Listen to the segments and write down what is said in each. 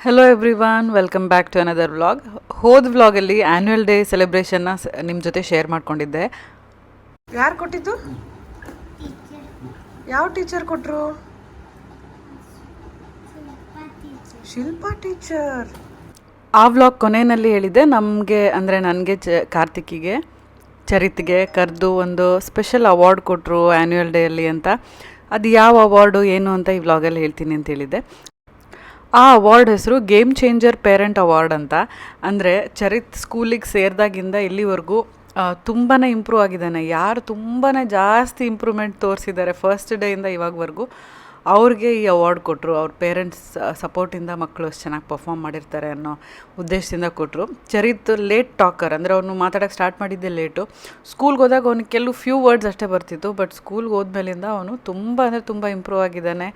Hello everyone welcome back to another vlog ಹೋದ ವ್ಲಾಗಲ್ಲಿ annual day ಸೆಲೆಬ್ರೇಷನ್ನ ನಿಮ್ಮ ಜೊತೆ ಶೇರ್ ಮಾಡ್ಕೊಂಡಿದ್ದೆ. ಯಾರು ಕೊಟ್ಟಿದ್ದು? ಯಾವ ಟೀಚರ್ ಕೊಟ್ಟರು ಶಿಲ್ಪಾ ಟೀಚರ್ ಆ ವ್ಲಾಗ್ ಕೊನೆಯಲ್ಲಿ ಹೇಳಿದ್ದೆ ನಮಗೆ ಅಂದರೆ ನನಗೆ ಚ ಕಾರ್ತಿಕಿಗೆ ಚರಿತ್ಗೆ ಕರೆದು ಒಂದು ಸ್ಪೆಷಲ್ ಅವಾರ್ಡ್ ಕೊಟ್ಟರು ಆ್ಯನ್ಯುವಲ್ ಡೇಯಲ್ಲಿ ಅಂತ. ಅದು ಯಾವ ಅವಾರ್ಡು, ಏನು ಅಂತ ಈ ವ್ಲಾಗಲ್ಲಿ ಹೇಳ್ತೀನಿ ಅಂತ ಹೇಳಿದ್ದೆ. ಆ ಅವಾರ್ಡ್ ಹೆಸರು ಗೇಮ್ ಚೇಂಜರ್ ಪೇರೆಂಟ್ ಅವಾರ್ಡ್ ಅಂತ. ಅಂದರೆ ಚರಿತ್ ಸ್ಕೂಲಿಗೆ ಸೇರಿದಾಗಿಂದ ಇಲ್ಲಿವರೆಗೂ ತುಂಬಾ ಇಂಪ್ರೂವ್ ಆಗಿದ್ದಾನೆ. ಯಾರು ತುಂಬಾ ಜಾಸ್ತಿ ಇಂಪ್ರೂವ್ಮೆಂಟ್ ತೋರಿಸಿದ್ದಾರೆ ಫಸ್ಟ್ ಡೇಯಿಂದ ಇವಾಗವರೆಗೂ. ಅವ್ರಿಗೆ ಈ ಅವಾರ್ಡ್ ಕೊಟ್ಟರು ಅವ್ರ ಪೇರೆಂಟ್ಸ್ ಸಪೋರ್ಟಿಂದ ಮಕ್ಕಳು ಅಷ್ಟು ಚೆನ್ನಾಗಿ ಪರ್ಫಾಮ್ ಮಾಡಿರ್ತಾರೆ ಅನ್ನೋ ಉದ್ದೇಶದಿಂದ ಕೊಟ್ಟರು ಚರಿತ್ ಲೇಟ್ ಟಾಕರ್ ಅಂದರೆ ಅವನು ಮಾತಾಡೋಕ್ಕೆ ಸ್ಟಾರ್ಟ್ ಮಾಡಿದ್ದೆ ಲೇಟು ಸ್ಕೂಲ್ಗೆ ಹೋದಾಗ ಅವ್ನಿಗೆ ಕೆಲವು ಫ್ಯೂ ವರ್ಡ್ಸ್ ಅಷ್ಟೇ ಬರ್ತಿತ್ತು ಬಟ್ ಸ್ಕೂಲ್ಗೆ ಹೋದ್ಮೇಲಿಂದ ಅವನು ತುಂಬ ಅಂದರೆ ತುಂಬ ಇಂಪ್ರೂವ್ ಆಗಿದ್ದಾನೆ.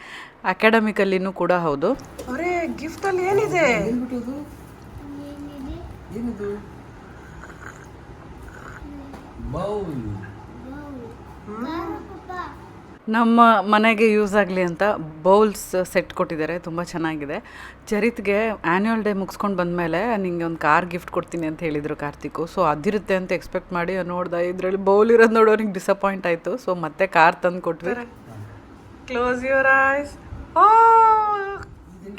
ಅಕಾಡೆಮಿಕಲ್ಲಿನೂ ಕೂಡ ಹೌದು. ಅವರೇ ಗಿಫ್ಟಲ್ಲಿ ಏನಿದೆ? ಏನಿದು? ನಮ್ಮ ಮನೆಗೆ ಯೂಸ್ ಆಗಲಿ ಅಂತ ಬೌಲ್ಸ್ ಸೆಟ್ ಕೊಟ್ಟಿದ್ದಾರೆ, ತುಂಬ ಚೆನ್ನಾಗಿದೆ. ಚರಿತ್ಗೆ ಆ್ಯನ್ಯುವಲ್ ಡೇ ಮುಗಿಸ್ಕೊಂಡು ಬಂದಮೇಲೆ ನಿಮಗೆ ಒಂದು ಕಾರ್ ಗಿಫ್ಟ್ ಕೊಡ್ತೀನಿ ಅಂತ ಹೇಳಿದರು ಕಾರ್ತಿಕು. ಸೊ ಅದಿರುತ್ತೆ ಅಂತ ಎಕ್ಸ್ಪೆಕ್ಟ್ ಮಾಡಿ ನೋಡ್ದೆ, ಇದರಲ್ಲಿ ಬೌಲ್ ಇರೋದು ನೋಡೋ, ಅವ್ನಿಗೆ ಡಿಸಪಾಯಿಂಟ್ ಆಯಿತು. ಸೊ ಮತ್ತೆ ಕಾರ್ ತಂದು ಕೊಟ್ವಿ. Close your eyes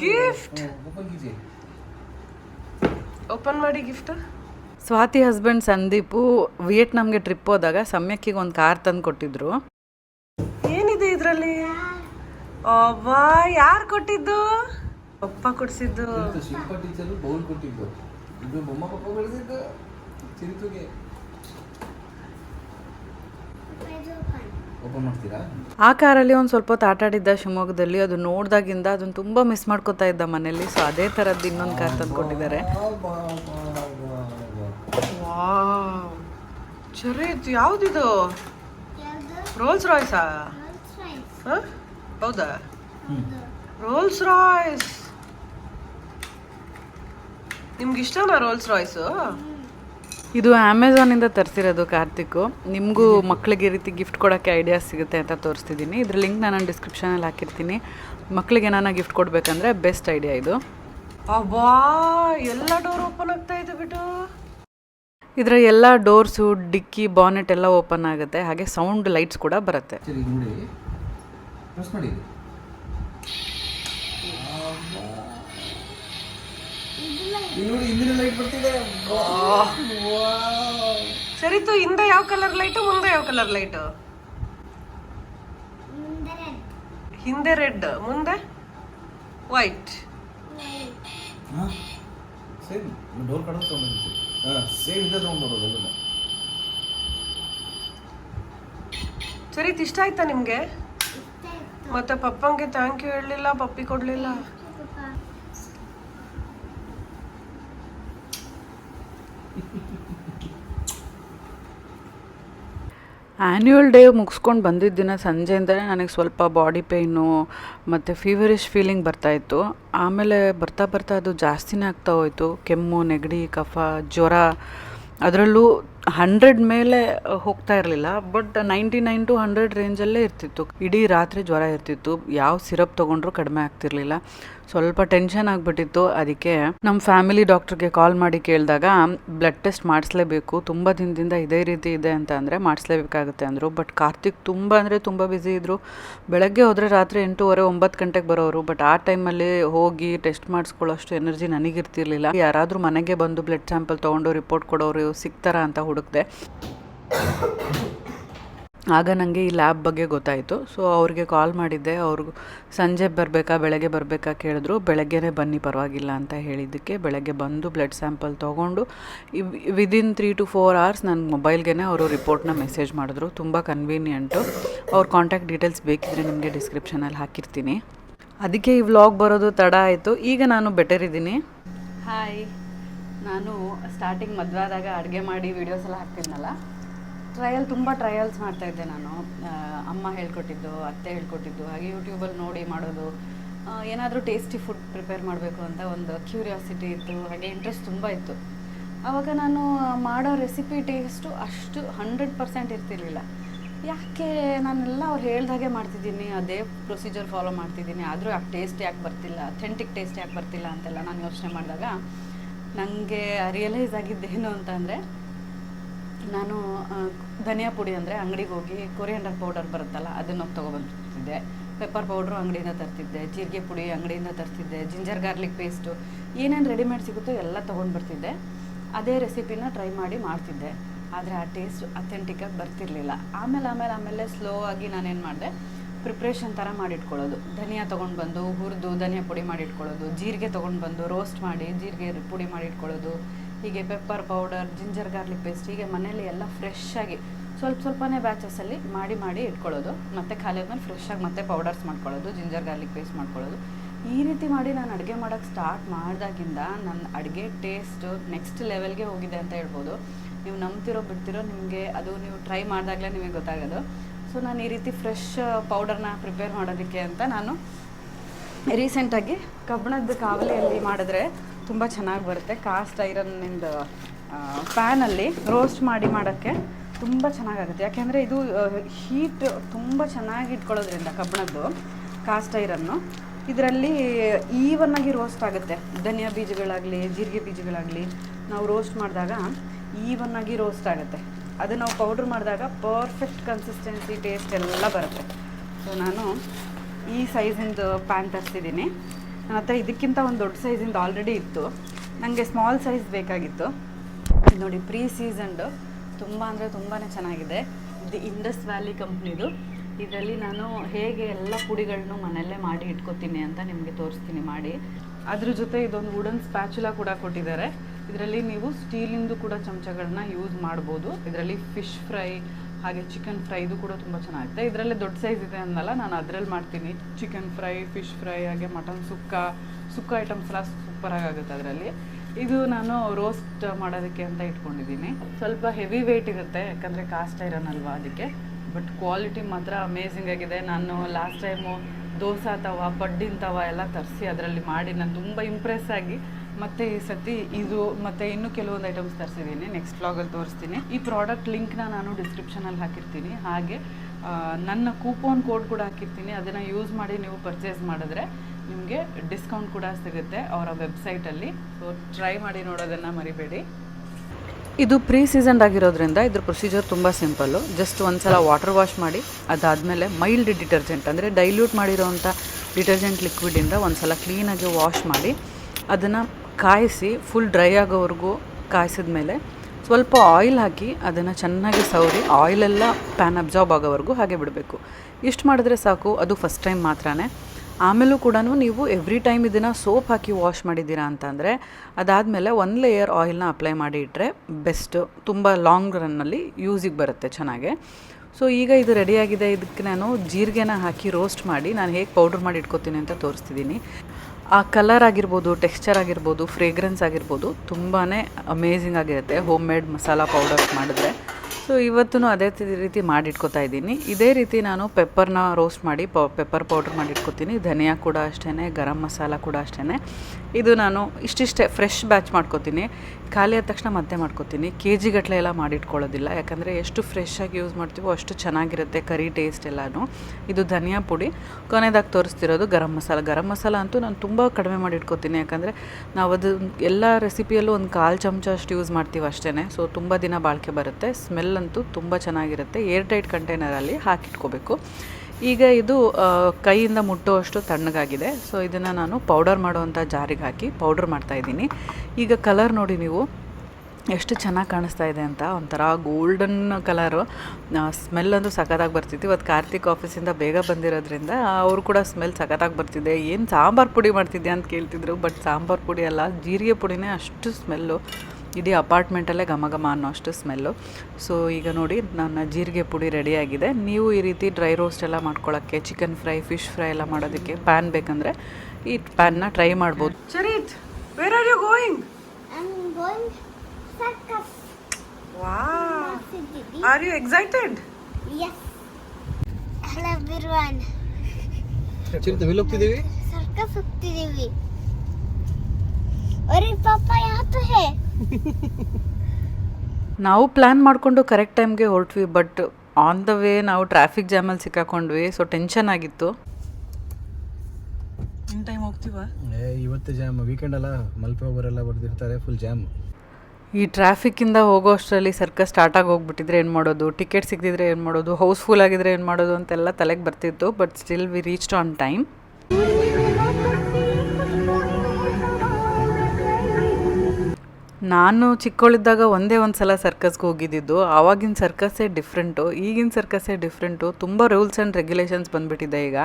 gift open ಮಾಡಿ ಗಿಫ್ಟ್ ಸ್ವಾತಿ ಹಸ್ಬೆಂಡ್ ಸಂದೀಪು, ವಿಯೆಟ್ನಾಮ್ಗೆ ಟ್ರಿಪ್ ಹೋದಾಗ ಸಮ್ಯಕ್ಕಿಗೆ ಒಂದು ಕಾರ್ ತಂದು ಕೊಟ್ಟಿದ್ರು. ಇದರಲ್ಲಿ? ಒಬ್ಬ ಯಾರು ಕೊಟ್ಟಿದ್ದು? ಅಪ್ಪ ಕೊಡಿಸಿದ್ದು. ಇದು ಶಿಲ್ಪ ಟೀಚರು ಬೌಲ್ ಕೊಟ್ಟಿದ್ದು. ಇದು ಪಪ್ಪ ಆ ಕಾರಲ್ಲಿ ಒಂದು ಸ್ವಲ್ಪ ಹೊತ್ತು ಆಟಾಡಿದ್ದ ಶಿವಮೊಗ್ಗದಲ್ಲಿ. ಅದು ನೋಡ್ದಾಗಿಂದ ಅದನ್ನು ತುಂಬ ಮಿಸ್ ಮಾಡ್ಕೋತಾ ಇದ್ದ ಮನೇಲಿ. ಸೊ ಅದೇ ಥರದ್ದು ಇನ್ನೊಂದು ಕಾರ್ ತಂದು ಕೊಟ್ಟಿದ್ದಾರೆ. ಬಾ. ಯಾವ್ದಿದು? ರೋಲ್ಸ್ ರಾಯ್ಸಾ? ಹೌದಾ ರೋಲ್ಸ್ ರಾಯ್ಸ್ ನಿಮ್ಗೆ ಇಷ್ಟನಾ ರೋಲ್ಸ್ ರಾಯ್ಸು ಇದು ಅಮೆಝಾನಿಂದ ತರಿಸಿರೋದು ಕಾರ್ತಿಕ್. ನಿಮಗೂ ಮಕ್ಕಳಿಗೆ ಈ ರೀತಿ ಗಿಫ್ಟ್ ಕೊಡೋಕ್ಕೆ ಐಡಿಯಾ ಸಿಗುತ್ತೆ ಅಂತ ತೋರಿಸ್ತಿದ್ದೀನಿ ಇದ್ರ ಲಿಂಕ್ ನಾನು ಡಿಸ್ಕ್ರಿಪ್ಷನಲ್ಲಿ ಹಾಕಿರ್ತೀನಿ. ಮಕ್ಕಳಿಗೆ ಏನಾನ ಗಿಫ್ಟ್ ಕೊಡಬೇಕಂದ್ರೆ ಬೆಸ್ಟ್ ಐಡಿಯಾ ಇದು. ಅಬ್ಬಾ ಎಲ್ಲ ಡೋರ್ ಓಪನ್ ಆಗ್ತಾ ಇದೆ ಬಿಟ್ಟು ಇದರ ಎಲ್ಲ ಡೋರ್ಸು ಡಿಕ್ಕಿ ಬಾನೆಟ್ ಎಲ್ಲ ಓಪನ್ ಆಗುತ್ತೆ. ಹಾಗೆ ಸೌಂಡ್ ಲೈಟ್ಸ್ ಕೂಡ ಬರುತ್ತೆ. ಪ್ರೆಸ್ ಮಾಡಿ. ನೋಡಿ ಹಿಂದಿನ ಲೈಟ್ ಬರ್ತಿದೆ. ಸರಿತು ಹಿಂದೆ ಯಾವ ಕಲರ್ ಲೈಟು ಮುಂದೆ ಯಾವ ಕಲರ್ ಲೈಟು ಹಿಂದೆ ರೆಡ್ ಮುಂದೆ ವೈಟ್ ಸೇಮ್ ಡೋರ್ ಕಡೆ ಹಾಂ ಸೇಮ್ ಇದೆ ಸೌಂಡ್ ಬರೋದು ಎಲ್ಲ ಸರಿತ್ ಇಷ್ಟ ಆಯ್ತಾ ನಿಮ್ಗೆ? ಮತ್ತೆ ಪಪ್ಪಂಗೆ ಥ್ಯಾಂಕ್ ಯು ಹೇಳಲಿಲ್ಲ, ಪಪ್ಪಿ ಕೊಡಲಿಲ್ಲ. ಆ್ಯನ್ಯುವಲ್ ಡೇ ಮುಗಿಸ್ಕೊಂಡು ಬಂದಿದ್ದ ದಿನ ಸಂಜೆಯಿಂದಲೇ ನನಗೆ ಸ್ವಲ್ಪ ಬಾಡಿ ಪೇಯ್ನು ಮತ್ತು ಫೀವರಿಶ್ ಫೀಲಿಂಗ್ ಬರ್ತಾಯಿತ್ತು ಆಮೇಲೆ ಬರ್ತಾ ಬರ್ತಾ ಅದು ಜಾಸ್ತಿನೇ ಆಗ್ತಾ ಹೋಯಿತು. ಕೆಮ್ಮು, ನೆಗಡಿ, ಕಫ, ಜ್ವರ, ಅದರಲ್ಲೂ ಹಂಡ್ರೆಡ್ ಮೇಲೆ ಹೋಗ್ತಾ ಇರಲಿಲ್ಲ. But ninety nine to hundred ರೇಂಜಲ್ಲೇ ಇರ್ತಿತ್ತು. ಇಡೀ ರಾತ್ರಿ ಜ್ವರ ಇರ್ತಿತ್ತು. ಯಾವ ಸಿರಪ್ ತೊಗೊಂಡ್ರೂ ಕಡಿಮೆ ಆಗ್ತಿರ್ಲಿಲ್ಲ. ಸ್ವಲ್ಪ ಟೆನ್ಷನ್ ಆಗಿಬಿಟ್ಟಿತ್ತು. ಅದಕ್ಕೆ ನಮ್ಮ ಫ್ಯಾಮಿಲಿ ಡಾಕ್ಟ್ರಿಗೆ ಕಾಲ್ ಮಾಡಿ ಕೇಳಿದಾಗ, ಬ್ಲಡ್ ಟೆಸ್ಟ್ ಮಾಡಿಸ್ಲೇಬೇಕು. ತುಂಬ ದಿನದಿಂದ ಇದೇ ರೀತಿ ಇದೆ ಅಂತ ಅಂದರೆ ಮಾಡಿಸ್ಲೇಬೇಕಾಗುತ್ತೆ ಅಂದರು. ಬಟ್ ಕಾರ್ತಿಕ್ ತುಂಬ ಅಂದರೆ ತುಂಬ ಬ್ಯುಸಿ ಇದ್ದರು ಬೆಳಗ್ಗೆ ಹೋದರೆ ರಾತ್ರಿ ಎಂಟೂವರೆ, ಒಂಬತ್ತು ಗಂಟೆಗೆ ಬರೋರು. ಬಟ್ ಆ ಟೈಮಲ್ಲಿ ಹೋಗಿ ಟೆಸ್ಟ್ ಮಾಡಿಸ್ಕೊಳ್ಳೋಷ್ಟು ಎನರ್ಜಿ ನನಗಿರ್ತಿರ್ಲಿಲ್ಲ. ಯಾರಾದರೂ ಮನೆಗೆ ಬಂದು ಬ್ಲಡ್ ಸ್ಯಾಂಪಲ್ ತೊಗೊಂಡು ರಿಪೋರ್ಟ್ ಕೊಡೋರು ಸಿಗ್ತಾರಾ ಅಂತ ಹುಡುಕ್ದೆ. ಆಗ ನನಗೆ ಈ ಲ್ಯಾಬ್ ಬಗ್ಗೆ ಗೊತ್ತಾಯಿತು. ಸೊ ಅವ್ರಿಗೆ ಕಾಲ್ ಮಾಡಿದ್ದೆ. ಅವ್ರಿಗೂ ಸಂಜೆ ಬರಬೇಕಾ, ಬೆಳಗ್ಗೆ ಬರಬೇಕಾ ಕೇಳಿದ್ರು. ಬೆಳಗ್ಗೆನೇ ಬನ್ನಿ, ಪರವಾಗಿಲ್ಲ ಅಂತ ಹೇಳಿದ್ದಕ್ಕೆ ಬೆಳಗ್ಗೆ ಬಂದು ಬ್ಲಡ್ ಸ್ಯಾಂಪಲ್ ತೊಗೊಂಡು within three to four hours ನನ್ನ ಮೊಬೈಲ್ಗೆ ಅವರು ರಿಪೋರ್ಟ್ನ ಮೆಸೇಜ್ ಮಾಡಿದ್ರು. ತುಂಬ ಕನ್ವೀನಿಯೆಂಟು ಅವ್ರ ಕಾಂಟ್ಯಾಕ್ಟ್ ಡೀಟೇಲ್ಸ್ ಬೇಕಿದ್ರೆ ನಿಮಗೆ ಡಿಸ್ಕ್ರಿಪ್ಷನಲ್ಲಿ ಹಾಕಿರ್ತೀನಿ. ಅದಕ್ಕೆ ಈ ವ್ಲಾಗ್ ಬರೋದು ತಡ ಆಯಿತು. ಈಗ ನಾನು ಬೆಟರ್ ಇದ್ದೀನಿ. ಹಾಯ್ ನಾನು ಸ್ಟಾರ್ಟಿಂಗ್ ಮದುವೆ ಆದಾಗ ಅಡುಗೆ ಮಾಡಿ ವೀಡಿಯೋಸ್ ಎಲ್ಲ ಹಾಕ್ತಿದ್ನಲ್ಲ ಟ್ರಯಲ್ ತುಂಬ ಟ್ರಯಲ್ಸ್ ಮಾಡ್ತಾ ಇದ್ದೆ ನಾನು. ಅಮ್ಮ ಹೇಳ್ಕೊಟ್ಟಿದ್ದು, ಅತ್ತೆ ಹೇಳ್ಕೊಟ್ಟಿದ್ದು, ಹಾಗೆ ಯೂಟ್ಯೂಬಲ್ಲಿ ನೋಡಿ ಮಾಡೋದು ಏನಾದರೂ ಟೇಸ್ಟಿ ಫುಡ್ ಪ್ರಿಪೇರ್ ಮಾಡಬೇಕು ಅಂತ ಒಂದು ಕ್ಯೂರಿಯಾಸಿಟಿ ಇತ್ತು, ಹಾಗೆ ಇಂಟ್ರೆಸ್ಟ್ ತುಂಬ ಇತ್ತು. ಆವಾಗ ನಾನು ಮಾಡೋ ರೆಸಿಪಿ ಟೇಸ್ಟು ಅಷ್ಟು ಹಂಡ್ರೆಡ್ ಪರ್ಸೆಂಟ್ ಇರ್ತಿರ್ಲಿಲ್ಲ. ಯಾಕೆ ನಾನೆಲ್ಲ ಅವ್ರು ಹೇಳ್ದಾಗೆ ಮಾಡ್ತಿದ್ದೀನಿ, ಅದೇ ಪ್ರೊಸೀಜರ್ ಫಾಲೋ ಮಾಡ್ತಿದ್ದೀನಿ, ಆದರೂ ಆ ಟೇಸ್ಟ್ ಯಾಕೆ ಬರ್ತಿಲ್ಲ ಅಥೆಂಟಿಕ್ ಟೇಸ್ಟ್ ಯಾಕೆ ಬರ್ತಿಲ್ಲ ಅಂತೆಲ್ಲ ನಾನು ಯೋಚನೆ ಮಾಡಿದಾಗ ನನಗೆ ರಿಯಲೈಸ್ ಆಗಿದ್ದೇನು ಅಂತಂದರೆ ನಾನು ಧನಿಯಾ ಪುಡಿ ಅಂದರೆ ಅಂಗಡಿಗೆ ಹೋಗಿ ಕೊರಿಯಂಡರ್ ಪೌಡರ್ ಬರುತ್ತಲ್ಲ, ಅದನ್ನು ತೊಗೊಬಂದಿದ್ದೆ ಪೆಪ್ಪರ್ ಪೌಡ್ರು ಅಂಗಡಿಯಿಂದ ತರ್ತಿದ್ದೆ, ಜೀರಿಗೆ ಪುಡಿ ಅಂಗಡಿಯಿಂದ ತರ್ತಿದ್ದೆ ಜಿಂಜರ್ ಗಾರ್ಲಿಕ್ ಪೇಸ್ಟು ಏನೇನು ರೆಡಿಮೇಡ್ ಸಿಗುತ್ತೋ ಎಲ್ಲ ತೊಗೊಂಡು ಬರ್ತಿದ್ದೆ ಅದೇ ರೆಸಿಪಿನ ಟ್ರೈ ಮಾಡಿ ಮಾಡ್ತಿದ್ದೆ. ಆದರೆ ಆ ಟೇಸ್ಟ್ ಅಥೆಂಟಿಕ್ಕಾಗಿ ಬರ್ತಿರ್ಲಿಲ್ಲ. ಆಮೇಲೆ ಆಮೇಲೆ ಆಮೇಲೆ ಸ್ಲೋ ಆಗಿ ನಾನೇನು ಮಾಡಿದೆ ಪ್ರಿಪ್ರೇಷನ್ ಥರ ಮಾಡಿಟ್ಕೊಳ್ಳೋದು. ಧನಿಯಾ ತೊಗೊಂಡು ಬಂದು, ಹುರಿದು ಧನಿಯಾ ಪುಡಿ ಮಾಡಿಟ್ಕೊಳ್ಳೋದು, ಜೀರಿಗೆ ತೊಗೊಂಡು ಬಂದು ರೋಸ್ಟ್ ಮಾಡಿ ಜೀರಿಗೆ ಪುಡಿ ಮಾಡಿಟ್ಕೊಳ್ಳೋದು, ಹೀಗೆ pepper powder ginger garlic paste ಹೀಗೆ ಮನೇಲಿ ಎಲ್ಲ ಫ್ರೆಶ್ ಆಗಿ ಸ್ವಲ್ಪ ಸ್ವಲ್ಪನೇ ಬ್ಯಾಚಸ್ಸಲ್ಲಿ ಮಾಡಿ ಮಾಡಿ ಇಟ್ಕೊಳ್ಳೋದು. ಮತ್ತೆ ಖಾಲಿ ಆದ್ಮೇಲೆ ಫ್ರೆಶ್ ಆಗಿ ಮತ್ತೆ ಪೌಡರ್ಸ್ ಮಾಡ್ಕೊಳ್ಳೋದು ಜಿಂಜರ್ ಗಾರ್ಲಿಕ್ ಪೇಸ್ಟ್ ಮಾಡ್ಕೊಳ್ಳೋದು. ಈ ರೀತಿ ಮಾಡಿ ನಾನು ಅಡುಗೆ ಮಾಡೋಕ್ಕೆ ಸ್ಟಾರ್ಟ್ ಮಾಡಿದಾಗಿಂದ ನನ್ನ ಅಡುಗೆ ಟೇಸ್ಟ್ ನೆಕ್ಸ್ಟ್ ಲೆವೆಲ್ಗೆ ಹೋಗಿದೆ ಅಂತ ಹೇಳ್ಬೋದು. ನೀವು ನಂಬ್ತಿರೋ, ಬಿಡ್ತಿರೋ ನಿಮಗೆ ಅದು ನೀವು ಟ್ರೈ ಮಾಡಿದಾಗಲೇ ನಿಮಗೆ ಗೊತ್ತಾಗೋದು. ಸೊ ನಾನು ಈ ರೀತಿ ಫ್ರೆಶ್ ಪೌಡರ್ನ ಪ್ರಿಪೇರ್ ಮಾಡೋದಕ್ಕೆ ಅಂತ ನಾನು ರೀಸೆಂಟಾಗಿ ಕಬ್ಬಣದ ಕಾವಲಿಯಲ್ಲಿ ಮಾಡಿದ್ರೆ ತುಂಬ ಚೆನ್ನಾಗಿ ಬರುತ್ತೆ. ಕಾಸ್ಟ್ ಐರನ್ನಿಂದ ಪ್ಯಾನಲ್ಲಿ ರೋಸ್ಟ್ ಮಾಡಿ ಮಾಡೋಕ್ಕೆ ತುಂಬ ಚೆನ್ನಾಗಾಗುತ್ತೆ. ಯಾಕೆಂದರೆ ಇದು ಹೀಟ್ ತುಂಬ ಚೆನ್ನಾಗಿ ಇಟ್ಕೊಳ್ಳೋದ್ರಿಂದ ಕಬ್ಬಣದ್ದು ಕಾಸ್ಟ್ ಐರನ್ನು ಇದರಲ್ಲಿ ಈವನ್ನಾಗಿ ರೋಸ್ಟ್ ಆಗುತ್ತೆ. ಧನಿಯಾ ಬೀಜಗಳಾಗಲಿ, ಜೀರಿಗೆ ಬೀಜಗಳಾಗಲಿ ನಾವು ರೋಸ್ಟ್ ಮಾಡಿದಾಗ ಈವನ್ನಾಗಿ ರೋಸ್ಟ್ ಆಗುತ್ತೆ. ಅದು ನಾವು ಪೌಡ್ರ್ ಮಾಡಿದಾಗ ಪರ್ಫೆಕ್ಟ್ ಕನ್ಸಿಸ್ಟೆನ್ಸಿ ಟೇಸ್ಟ್ ಎಲ್ಲ ಬರುತ್ತೆ. ಸೊ ನಾನು ಈ ಸೈಜಿಂದು ಪ್ಯಾನ್ ತರಿಸಿದ್ದೀನಿ. ನನ್ನ ಹತ್ರ ಇದಕ್ಕಿಂತ ಒಂದು ದೊಡ್ಡ ಸೈಜಿಂದು ಆಲ್ರೆಡಿ ಇತ್ತು. ನನಗೆ ಸ್ಮಾಲ್ ಸೈಜ್ ಬೇಕಾಗಿತ್ತು. ಇದು ನೋಡಿ ಪ್ರೀ ಸೀಸನ್ಡು ತುಂಬ ಅಂದರೆ ತುಂಬಾ ಚೆನ್ನಾಗಿದೆ. ದಿ ಇಂಡಸ್ ವ್ಯಾಲಿ ಕಂಪ್ನಿದು ಇದರಲ್ಲಿ ನಾನು ಹೇಗೆ ಎಲ್ಲ ಪುಡಿಗಳನ್ನು ಮನೆಯಲ್ಲೇ ಮಾಡಿ ಇಟ್ಕೋತೀನಿ ಅಂತ ನಿಮಗೆ ತೋರಿಸ್ತೀನಿ ಮಾಡಿ. ಅದ್ರ ಜೊತೆ ಇದೊಂದು ವುಡನ್ ಸ್ಪ್ಯಾಚುಲಾ ಕೂಡ ಕೊಟ್ಟಿದ್ದಾರೆ. ಇದರಲ್ಲಿ ನೀವು ಸ್ಟೀಲಿಂದು ಕೂಡ ಚಮಚಗಳನ್ನ ಯೂಸ್ ಮಾಡ್ಬೋದು. ಇದರಲ್ಲಿ ಫಿಶ್ ಫ್ರೈ, ಹಾಗೆ ಚಿಕನ್ ಫ್ರೈ ಇದು ಕೂಡ ತುಂಬ ಚೆನ್ನಾಗಿರುತ್ತೆ. ಇದರಲ್ಲಿ ದೊಡ್ಡ ಸೈಜ್ ಇದೆ ಅಂದಲ್ಲ, ನಾನು ಅದರಲ್ಲಿ ಮಾಡ್ತೀನಿ. ಚಿಕನ್ ಫ್ರೈ, ಫಿಶ್ ಫ್ರೈ, ಹಾಗೆ ಮಟನ್ ಸುಕ್ಕ ಸುಕ್ಕ ಐಟಮ್ಸ್ ಎಲ್ಲ ಸೂಪರಾಗಿ ಆಗುತ್ತೆ ಅದರಲ್ಲಿ. ಇದು ನಾನು ರೋಸ್ಟ್ ಮಾಡೋದಕ್ಕೆ ಅಂತ ಇಟ್ಕೊಂಡಿದ್ದೀನಿ. ಸ್ವಲ್ಪ ಹೆವಿ ವೆಯ್ಟ್ ಇರುತ್ತೆ, ಯಾಕಂದರೆ ಕಾಸ್ಟ್ ಐರನ್ ಅಲ್ವಾ ಅದಕ್ಕೆ. ಬಟ್ ಕ್ವಾಲಿಟಿ ಮಾತ್ರ ಅಮೇಝಿಂಗ್ ಆಗಿದೆ. ನಾನು ಲಾಸ್ಟ್ ಟೈಮು ದೋಸೆ ತವ, ಪಡ್ಡಿನ ತವ ಎಲ್ಲ ತರಿಸಿ ಅದರಲ್ಲಿ ಮಾಡಿ ನಾನು ತುಂಬ ಇಂಪ್ರೆಸ್ ಆಗಿ ಮತ್ತೆ ಈ ಸತಿ ಇದು ಮತ್ತೆ ಇನ್ನೂ ಕೆಲವೊಂದು ಐಟಮ್ಸ್ ತರಿಸಿದ್ದೀನಿ ನೆಕ್ಸ್ಟ್ ವ್ಲಾಗಲ್ಲಿ ತೋರಿಸ್ತೀನಿ. ಈ ಪ್ರಾಡಕ್ಟ್ ಲಿಂಕ್ನ ನಾನು ಡಿಸ್ಕ್ರಿಪ್ಷನಲ್ಲಿ ಹಾಕಿರ್ತೀನಿ. ಹಾಗೆ ನನ್ನ ಕೂಪನ್ ಕೋಡ್ ಕೂಡ ಹಾಕಿರ್ತೀನಿ. ಅದನ್ನು ಯೂಸ್ ಮಾಡಿ ನೀವು ಪರ್ಚೇಸ್ ಮಾಡಿದ್ರೆ ನಿಮಗೆ ಡಿಸ್ಕೌಂಟ್ ಕೂಡ ಸಿಗುತ್ತೆ ಅವರ ವೆಬ್ಸೈಟಲ್ಲಿ ಸೊ ಟ್ರೈ ಮಾಡಿ ನೋಡೋದನ್ನು ಮರಿಬೇಡಿ. ಇದು ಪ್ರೀ ಸೀಸನ್ಡ್ ಆಗಿರೋದ್ರಿಂದ ಇದ್ರ ಪ್ರೊಸೀಜರ್ ತುಂಬ ಸಿಂಪಲ್ಲು ಜಸ್ಟ್ ಒಂದ್ಸಲ ವಾಟರ್ ವಾಶ್ ಮಾಡಿ, ಅದಾದಮೇಲೆ ಮೈಲ್ಡ್ ಡಿಟರ್ಜೆಂಟ್ ಅಂದರೆ ಡೈಲ್ಯೂಟ್ ಮಾಡಿರೋವಂಥ ಡಿಟರ್ಜೆಂಟ್ ಲಿಕ್ವಿಡಿಂದ ಒಂದ್ಸಲ ಕ್ಲೀನಾಗಿ ವಾಶ್ ಮಾಡಿ, ಅದನ್ನು ಕಾಯಿಸಿ ಫುಲ್ ಡ್ರೈ ಆಗೋವರೆಗೂ ಕಾಯಿಸಿದ ಮೇಲೆ ಸ್ವಲ್ಪ ಆಯಿಲ್ ಹಾಕಿ ಅದನ್ನು ಚೆನ್ನಾಗಿ ಸವರಿ ಆಯಿಲೆಲ್ಲ ಪ್ಯಾನ್ ಅಬ್ಸಾರ್ಬ್ ಆಗೋವರೆಗೂ ಹಾಗೆ ಬಿಡಬೇಕು. ಇಷ್ಟು ಮಾಡಿದ್ರೆ ಸಾಕು, ಅದು ಫಸ್ಟ್ ಟೈಮ್ ಮಾತ್ರನೇ. ಆಮೇಲೂ ಕೂಡ ನೀವು ಎವ್ರಿ ಟೈಮ್ ಇದನ್ನು ಸೋಪ್ ಹಾಕಿ ವಾಶ್ ಮಾಡಿದ್ದೀರಾ ಅಂತಂದರೆ ಅದಾದಮೇಲೆ ಒಂದು ಲೇಯರ್ ಆಯಿಲ್ನ ಅಪ್ಲೈ ಮಾಡಿ ಇಟ್ಟರೆ ಬೆಸ್ಟು ತುಂಬ ಲಾಂಗ್ ರನ್ನಲ್ಲಿ ಯೂಸಿಗೆ ಬರುತ್ತೆ ಚೆನ್ನಾಗೆ. ಸೊ ಈಗ ಇದು ರೆಡಿಯಾಗಿದೆ ಇದಕ್ಕೆ ನಾನು ಜೀರಿಗೆನ ಹಾಕಿ ರೋಸ್ಟ್ ಮಾಡಿ, ನಾನು ಹೇಗೆ ಪೌಡ್ರ್ ಮಾಡಿ ಇಟ್ಕೋತೀನಿ ಅಂತ ತೋರಿಸ್ತಿದ್ದೀನಿ ಆ ಕಲರ್ ಆಗಿರ್ಬೋದು ಟೆಕ್ಸ್ಚರ್ ಆಗಿರ್ಬೋದು ಫ್ರೇಗ್ರೆನ್ಸ್ ಆಗಿರ್ಬೋದು ತುಂಬಾ ಅಮೇಝಿಂಗ್ ಆಗಿರುತ್ತೆ ಹೋಮ್ ಮೇಡ್ ಮಸಾಲ ಪೌಡರ್ ಮಾಡಿದ್ರೆ. ಸೊ ಇವತ್ತು ಅದೇ ರೀತಿ ಮಾಡಿಟ್ಕೋತಾ ಇದ್ದೀನಿ. ಇದೇ ರೀತಿ ನಾನು ಪೆಪ್ಪರ್ನ ರೋಸ್ಟ್ ಮಾಡಿ, ಪೌ ಪೆಪ್ಪರ್ ಪೌಡ್ರ್ ಮಾಡಿ ಇಟ್ಕೋತೀನಿ ಧನಿಯಾ ಕೂಡ ಅಷ್ಟೇ ಗರಂ ಮಸಾಲ ಕೂಡ ಅಷ್ಟೇ ಇದು ನಾನು ಇಷ್ಟಿಷ್ಟೇ ಫ್ರೆಶ್ ಬ್ಯಾಚ್ ಮಾಡ್ಕೋತೀನಿ. ಖಾಲಿ ಆದ ತಕ್ಷಣ ಮತ್ತೆ ಮಾಡ್ಕೋತೀನಿ. ಕೆ ಜಿ ಗಟ್ಟಲೆ ಎಲ್ಲ ಮಾಡಿಟ್ಕೊಳ್ಳೋದಿಲ್ಲ. ಯಾಕಂದರೆ ಎಷ್ಟು ಫ್ರೆಶ್ ಆಗಿ ಯೂಸ್ ಮಾಡ್ತೀವೋ ಅಷ್ಟು ಚೆನ್ನಾಗಿರುತ್ತೆ ಕರಿ ಟೇಸ್ಟ್ ಎಲ್ಲನೂ. ಇದು ಧನಿಯಾ ಪುಡಿ. ಕೊನೆಯದಾಗಿ ತೋರಿಸ್ತಿರೋದು ಗರಂ ಮಸಾಲ. ಗರಂ ಮಸಾಲ ಅಂತೂ ನಾನು ತುಂಬ ಕಡಿಮೆ ಮಾಡಿ ಇಟ್ಕೋತೀನಿ ಯಾಕಂದರೆ ನಾವು ಅದು ಎಲ್ಲ ರೆಸಿಪಿಯಲ್ಲೂ ಒಂದು ಕಾಲು ಚಮಚ ಅಷ್ಟು ಯೂಸ್ ಮಾಡ್ತೀವಿ ಅಷ್ಟೇ ಸೊ ತುಂಬ ದಿನ ಬಾಳಿಕೆ ಬರುತ್ತೆ. ಸ್ಮೆಲ್ ಅಂತೂ ತುಂಬ ಚೆನ್ನಾಗಿರುತ್ತೆ. ಏರ್ ಟೈಟ್ ಕಂಟೈನರಲ್ಲಿ ಹಾಕಿಟ್ಕೋಬೇಕು. ಈಗ ಇದು ಕೈಯಿಂದ ಮುಟ್ಟುವಷ್ಟು ತಣ್ಣಗಾಗಿದೆ. ಸೊ ಇದನ್ನು ನಾನು ಪೌಡರ್ ಮಾಡುವಂಥ ಜಾರಿಗೆ ಹಾಕಿ ಪೌಡರ್ ಮಾಡ್ತಾಯಿದ್ದೀನಿ ಈಗ ಕಲರ್ ನೋಡಿ ನೀವು. ಎಷ್ಟು ಚೆನ್ನಾಗಿ ಕಾಣಿಸ್ತಾ ಇದೆ ಅಂತ. ಒಂಥರ ಗೋಲ್ಡನ್ ಕಲರು ಸ್ಮೆಲ್ ಅಂತೂ ಸಖತ್ತಾಗಿ ಬರ್ತಿತ್ತು. ಇವತ್ತು ಕಾರ್ತಿಕ್ ಆಫೀಸಿಂದ ಬೇಗ ಬಂದಿರೋದ್ರಿಂದ ಅವರು ಕೂಡ ಸ್ಮೆಲ್ ಸಖತ್ತಾಗಿ ಬರ್ತಿದೆ. ಏನು ಸಾಂಬಾರು ಪುಡಿ ಮಾಡ್ತಿದ್ದೆ ಅಂತ ಕೇಳ್ತಿದ್ರು ಬಟ್ ಸಾಂಬಾರು ಪುಡಿ ಅಲ್ಲ, ಜೀರಿಗೆ ಪುಡಿನೇ ಅಷ್ಟು ಸ್ಮೆಲ್ಲು ಇಡೀ ಅಪಾರ್ಟ್ಮೆಂಟಲ್ಲೇ ಘಮ ಘಮ ಅನ್ನೋ ಅಷ್ಟು ಸ್ಮೆಲ್ಲು. ಸೊ ಈಗ ನೋಡಿ ನನ್ನ ಜೀರಿಗೆ ಪುಡಿ ರೆಡಿಯಾಗಿದೆ. ನೀವು ಈ ರೀತಿ ಡ್ರೈ ರೋಸ್ಟ್ ಎಲ್ಲ ಮಾಡ್ಕೊಳ್ಳೋಕ್ಕೆ ಚಿಕನ್ ಫ್ರೈ ಫಿಶ್ ಫ್ರೈ ಎಲ್ಲ ಮಾಡೋದಕ್ಕೆ ಪ್ಯಾನ್ ಬೇಕಂದರೆ ಈ ಪ್ಯಾನ್ನ ಟ್ರೈ ಮಾಡ್ಬೋದು. ಸರಿ where are you going are you excited circus ಹೋಗ್ತಿದ್ದೀವಿ? ಅರೆ ಪಾಪ ಯಾತು ಹೇ? ನಾವು ಪ್ಲ್ಯಾನ್ ಮಾಡಿಕೊಂಡು ಕರೆಕ್ಟ್ ಟೈಮ್ಗೆ ಹೊರಟ್ವಿ ಬಟ್ ಆನ್ ದ ವೇ ನಾವು ಟ್ರಾಫಿಕ್ ಜಾಮಲ್ಲಿ ಸಿಕ್ಕಾಕೊಂಡ್ವಿ ಸೊ ಟೆನ್ಷನ್ ಆಗಿತ್ತು. ಇನ್ ಟೈಮ್ ಹೋಗ್ತೀವಾ? ಏ ಇವತ್ತು ಜಾಮ್ ವೀಕೆಂಡ್ ಅಲ್ಲ ಮಲ್ಪೆ ಹೋಗೋರೆಲ್ಲ ಬರ್ದಿರ್ತಾರೆ ಫುಲ್ ಜಾಮ್ ಈ ಟ್ರಾಫಿಕ್ಕಿಂದ ಹೋಗೋ ಅಷ್ಟರಲ್ಲಿ ಸರ್ಕಸ್ ಸ್ಟಾರ್ಟ್ ಆಗಿ ಹೋಗ್ಬಿಟ್ಟಿದ್ರೆ ಏನು ಮಾಡೋದು? ಟಿಕೆಟ್ ಸಿಗದಿದ್ರೆ ಏನು ಮಾಡೋದು? ಹೌಸ್ಫುಲ್ ಆಗಿದ್ರೆ ಏನು ಮಾಡೋದು ಅಂತೆಲ್ಲ ತಲೆಗೆ ಬರ್ತಿತ್ತು but still we reached on time ನಾನು ಚಿಕ್ಕವಳಿದ್ದಾಗ ಒಂದೇ ಒಂದು ಸಲ ಸರ್ಕಸ್ಗೆ ಹೋಗಿದ್ದಿದ್ದು. ಆವಾಗಿನ ಸರ್ಕಸ್ಸೇ ಡಿಫ್ರೆಂಟು ಈಗಿನ ಸರ್ಕಸ್ಸೇ ಡಿಫ್ರೆಂಟು ತುಂಬ ರೂಲ್ಸ್ ಆ್ಯಂಡ್ ರೆಗ್ಯುಲೇಷನ್ಸ್ ಬಂದುಬಿಟ್ಟಿದೆ ಈಗ.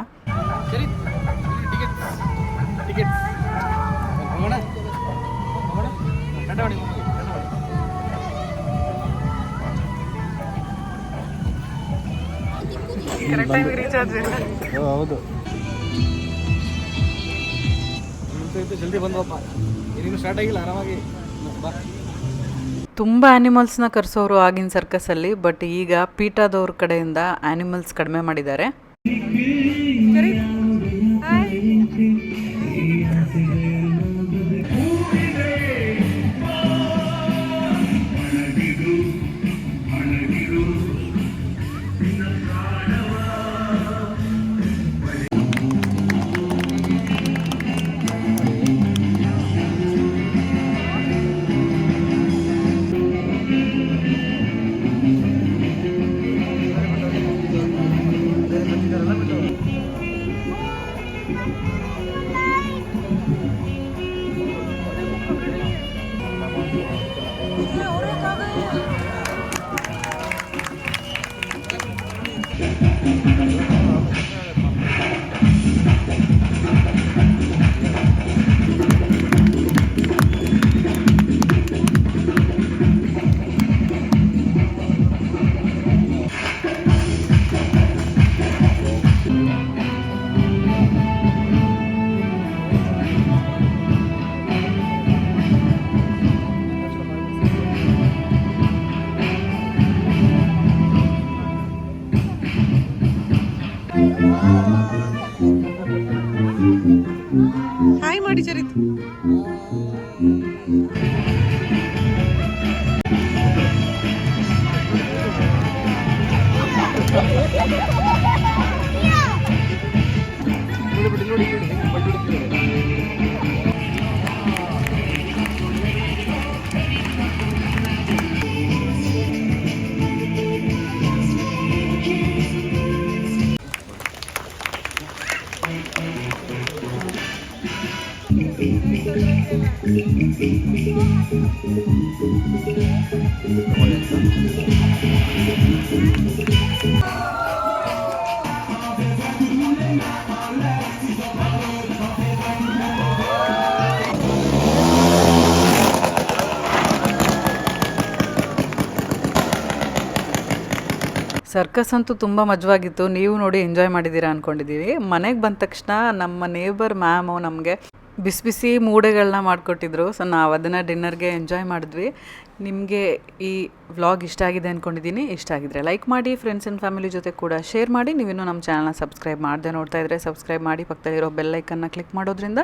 ಹೌದು. ಜಲ್ದಿ ಸ್ಟಾರ್ಟ್ ಆಗಿಲ್ಲ ಆರಾಮಾಗಿ. ತುಂಬ ಆ್ಯನಿಮಲ್ಸ್ನ ಕರೆಸೋರು ಆಗಿನ ಸರ್ಕಸಲ್ಲಿ ಬಟ್ ಈಗ ಪೀಠಾದವ್ರ ಕಡೆಯಿಂದ ಆ್ಯನಿಮಲ್ಸ್ ಕಡಿಮೆ ಮಾಡಿದ್ದಾರೆ. ನೋಡಿ ಬಿಡಿ ಸರ್ಕಸ್ ಅಂತೂ ತುಂಬ ಮಜವಾಗಿತ್ತು. ನೀವು ನೋಡಿ ಎಂಜಾಯ್ ಮಾಡಿದ್ದೀರಾ ಅಂದ್ಕೊಂಡಿದ್ದೀವಿ ಮನೆಗೆ ಬಂದ ತಕ್ಷಣ ನಮ್ಮ ನೇಬರ್ ಮ್ಯಾಮು ನಮಗೆ ಬಿಸಿ ಬಿಸಿ ಮೂಡೆಗಳನ್ನ ಮಾಡಿಕೊಟ್ಟಿದ್ರು. ಸೊ ನಾವು ಅದನ್ನು ಡಿನ್ನರ್ಗೆ ಎಂಜಾಯ್ ಮಾಡಿದ್ವಿ. ನಿಮಗೆ ಈ ವ್ಲಾಗ್ ಇಷ್ಟ ಆಗಿದೆ ಅಂದ್ಕೊಂಡಿದ್ದೀನಿ ಇಷ್ಟ ಆಗಿದ್ರೆ ಲೈಕ್ ಮಾಡಿ ಫ್ರೆಂಡ್ಸ್ ಆ್ಯಂಡ್ ಫ್ಯಾಮಿಲಿ ಜೊತೆ ಕೂಡ ಶೇರ್ ಮಾಡಿ. ನೀವಿನ್ನೂ ನಮ್ಮ ಚಾನಲ್ನ ಸಬ್ಸ್ಕ್ರೈಬ್ ಮಾಡದೆ ನೋಡ್ತಾ ಇದ್ದರೆ ಸಬ್ಸ್ಕ್ರೈಬ್ ಮಾಡಿ. ಪಕ್ಕದಲ್ಲಿರೋ ಬೆಲ್ಲೈಕನ್ನ ಕ್ಲಿಕ್ ಮಾಡೋದ್ರಿಂದ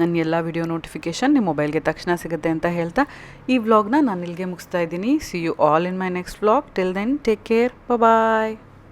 ನನ್ನ ಎಲ್ಲ ವಿಡಿಯೋ ನೋಟಿಫಿಕೇಷನ್ ನಿಮ್ಮ ಮೊಬೈಲ್ಗೆ ತಕ್ಷಣ ಸಿಗುತ್ತೆ ಅಂತ ಹೇಳ್ತಾ ಈ ವ್ಲಾಗ್ನ ನಾನು ಇಲ್ಲಿಗೆ ಮುಗಿಸ್ತಾ ಇದ್ದೀನಿ. See you all in my next vlog till then take care bye